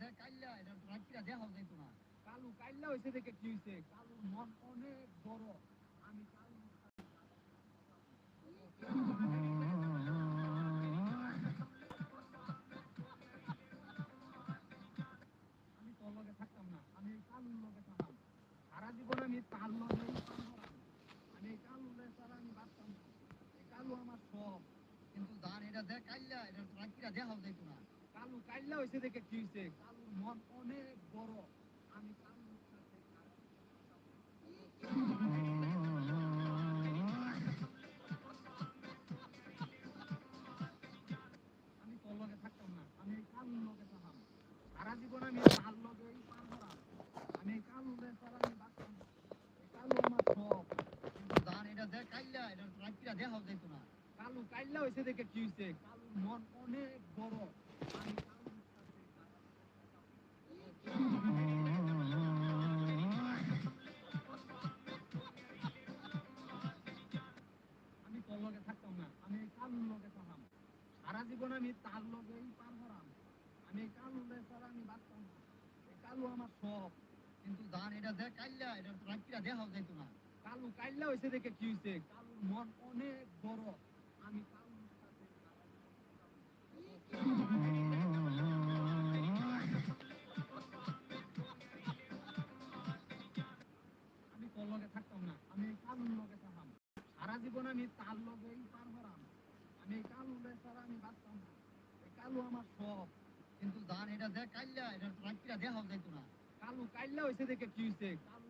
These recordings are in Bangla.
কালু আমি লগে থাকতাম না আমি কালুর লগে থাকতাম। সারা জীবন আমি তার লগে আমি এই কালু লে ছাড়া আমি বাঁচতাম না এই কালু আমার সব কিন্তু জান এটা দেখ কাইল্লা এটা রাত্রিরা দেখাও যাইতো না কালু হয়েছে দেখে কি হয়েছে কালুর মন অনেক বড়। আমি কালুর আমি তোর লগে থাকতাম না। আমি কালুর লগে থাকতাম সারা জীবন আমি তার লগেই পার করাম আমি এই কালু আমি বাঁচতাম না। এই সব কিন্তু জান এটা দেখ কাইল্লা এটা রাত্রিরা দেখাও যাইতো না। কালু কাইল্লা হয়েছে দেখে কি হয়েছে কালুর মন অনেক বড়। আমি এটা দেখাও যাইতো না কালু কাইল্লা হয়েছে দেখে কি হয়েছে কালুর মন অনেক বড়। আমি কালুর আমি তোর লগে আমি কালুর লগে আমি তার লগেই পার করাম আমি কালু কালু কিন্তু জান, এটা দেখ কাইল্লা এটা রাত্রিরা দেখাও যাইতো না কালু কাইল্লা হয়েছে দেখে কি হয়েছে কালুর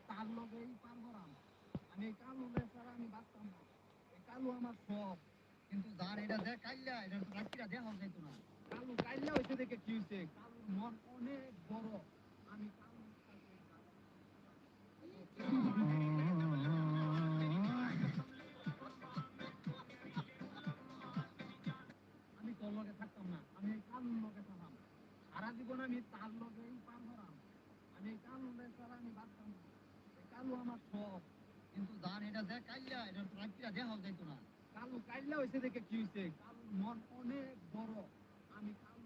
জীবন আমি এই কালু আমি বাঁচতাম না। এই কালু আমার সব। কিন্তু এটা দেখ কাইল্লা এটা না। কালু হয়েছে দেখে কি মন অনেক বড়। আমি সাথে আমি তোর লগে থাকতাম না। আমি এই লগে থাকতাম। সারা জীবন আমি তার লগেই পার করাম আমি এই কালু লে ছাড়া আমি বাঁচতাম না এই কালু আমার সব। কিন্তু জান এটা দেখ কাইল্লা এটা রাত্রিরা দেখাও যাইতো না। কালু কাইল্লা হয়েছে দেখে কি হয়েছে কালুর মন অনেক বড়। আমি সাথে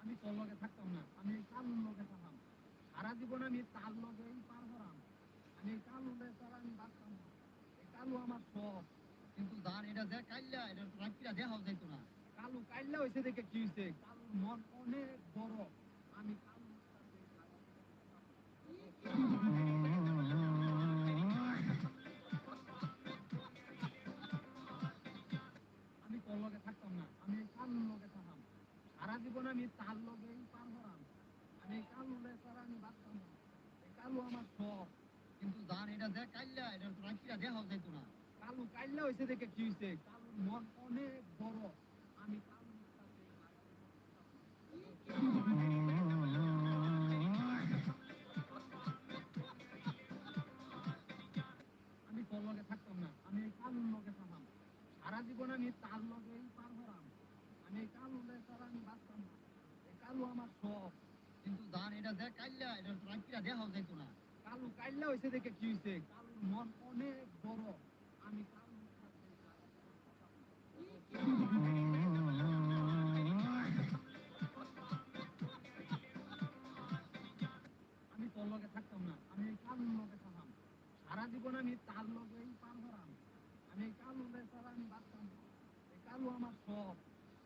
আমি তোর লগে থাকতাম আমি কালুর লগে থাকতাম। সারা জীবন আমি তার লগেই পার করাম আমি কালু ছাড়া আমি বাঁচতাম কালু আমার সব কিন্তু জান এটা দেখ কাইল্লা এটা রাত্রিরা দেখাও যাইতো না। কালু কাইল্লা হয়েছে দেখে কি হয়েছে কালুর মন অনেক বড়। আমি সাথে আমি তোর লগে থাকতাম না। আমি কালুর লগে থাকতাম। সারা জীবন আমি তার লগেই পার করাম আমি কালু ছাড়া আমি বাঁচতাম না। কালু আমার সব। কিন্তু জান এটা দেখ কাইল্লা এটা রাত্রিরা দেখাও যাইতো না। কালু কাইল্লা হয়েছে দেখে কি হয়েছে কালুর মন আমি আমি তোর লগে থাকতাম না আমি এই কালুর লগে থাকতাম সারা জীবন আমি তার লগেই পার করাম আমি এই কালু ছাড়া আমি বাঁচতাম না এই কালু আমার সব কিন্তু জান এটা দেখ কাইল্লা এটা রাত্রিরা দেখাও যাইতো না কালু কাইল্লা হয়েছে দেখে কি হয়েছে কালুর মন অনেক বড় আমি আমি তোর লগে থাকতাম আমি এই কালুর আমি তার লগেই পার করাম আমি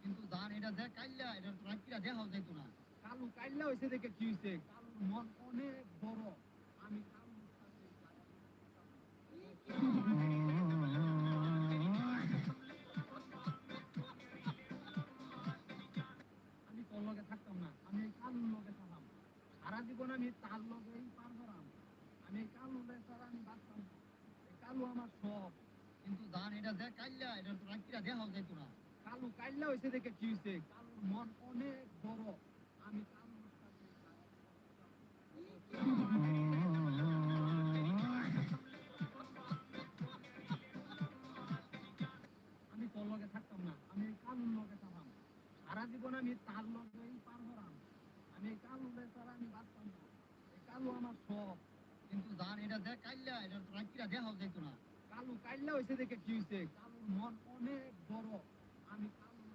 কিন্তু জান, এটা দেখ কাইল্লা, এটা রাত্রিরা দেখাও যাইতো না। দেখে কি হয়েছে কালুর মন অনেক বড়। আমি দেখে আমি তোর লগে থাকতাম না। আমি কালুর লগে থাকতাম। সারা জীবন আমি তার লগেই পার আমি আমি বাঁচতাম না। কালু আমার সব। কিন্তু জান, এটা যে কাইল্লা, এটা রাখিরা দেখাও না। কালু কাইল্লা হয়েছে দেখে কি হয়েছে কালুর মন অনেক বড়। আমি কালুর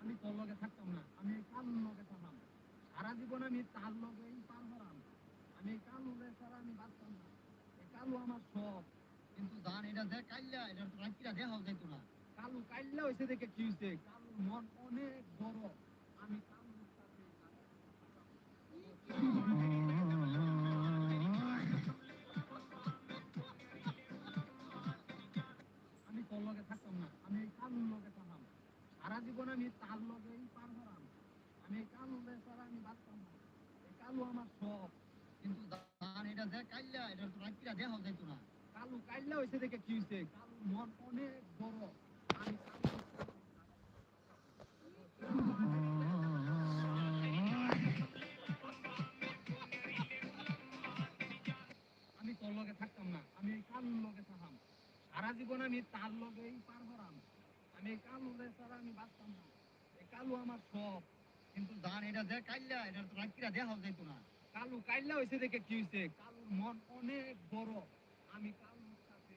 আমি তোর লগে আমি কালুর লগে থাকতাম। আমি তার লগেই পার হলাম। আমি কালু ছাড়া কিন্তু জান, এটা যে কাইল্লা, এটা তো রাখিরা দেখাও যাইতো না। হয়েছে দেখে কি হয়েছে কালুর মন অনেক বড়। আমি তোর লগে থাকতাম না। আমি এই কালুর লগে থাকতাম। সারা জীবন আমি তার লগেই পার হলাম। আমি এই কালু ছাড়া আমি বাঁচতাম না। এই কালু আমার সব কিন্তু জান এটা যে কাইল্লা এটা তো রাখিরা দেখাও যাইতো না। কালু কাইল্লা হয়েছে দেখে কি হয়েছে কালুর মন অনেক বড়। আমি আমি কালুর লগে থাকতাম সারা জীবন আমি তার লগেই পার হলাম। আমি এই কালু ছাড়া আমি বাঁচতাম না। এই কালু আমার সব। কিন্তু জান, এটা যে কাইল্লা এটা তো যাইতো না। কালু কাইল্লা হয়েছে দেখে কি হয়েছে কালুর মন অনেক বড়। আমি কালুর সাথে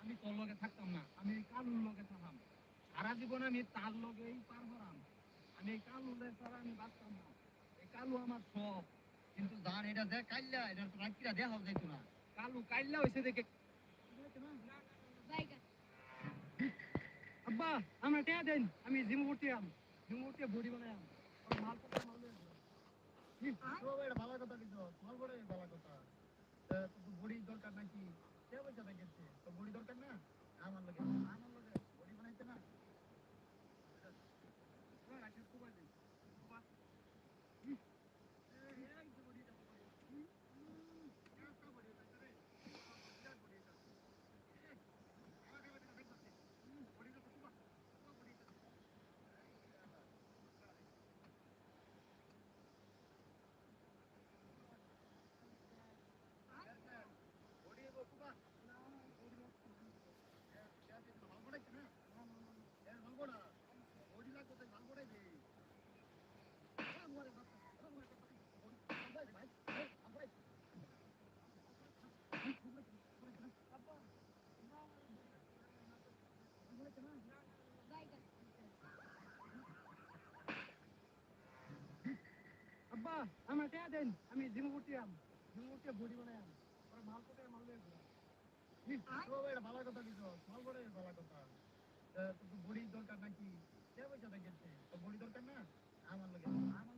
আমি তোর লগে থাকতাম না। আমি এই কালুর লগে থাকতাম সারা জীবন আমি তার লগেই আমি এই কালু ছাড়া আমি বাঁচতাম না। এই কালু আমার সব। কিন্তু জান এটা যে কাইল্লা এটা তো রাখিরা দেখাও যাইতো না। কালু কাইল্লা হয়েছে দেখে আব্বা আমরা টেয়া দেন আমি জিম করতে আম। জিম করতে বডি বানাই আম। মাল মাল ভালো কথা কিন্তু। মাল বড় ভালো কথা। বডি দরকার নাকি? কে পয়সা দেখেছে তো বডি দরকার না? আমার লাগে আমার আমার টেয়া দেন আমি জিম আম জিম বডি বানাই আম। আর মাল করতে মাল ভালো কথা কিছু মাল বড় ভালো কথা। বডি দরকার নাকি? বডি দরকার না? আমার লাগে আমার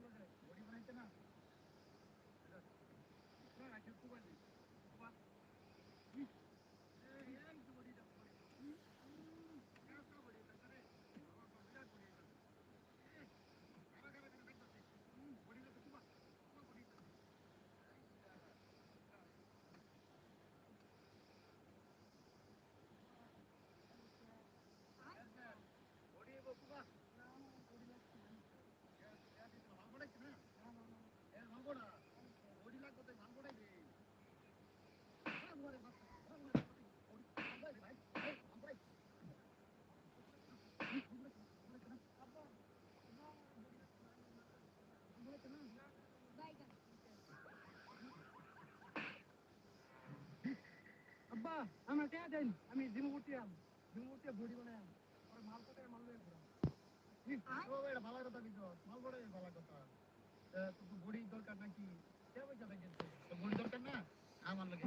আব্বা আমার টেয়া দেন? আমি জিম করতে আম জিম করতে বডি বানাই আম আর মাল মাল লই ভালো কথা কিন্তু মাল বড় ভালো কথা। তো বডি দরকার নাকি? কে দেখেছে বডি দরকার না? আমার লাগে।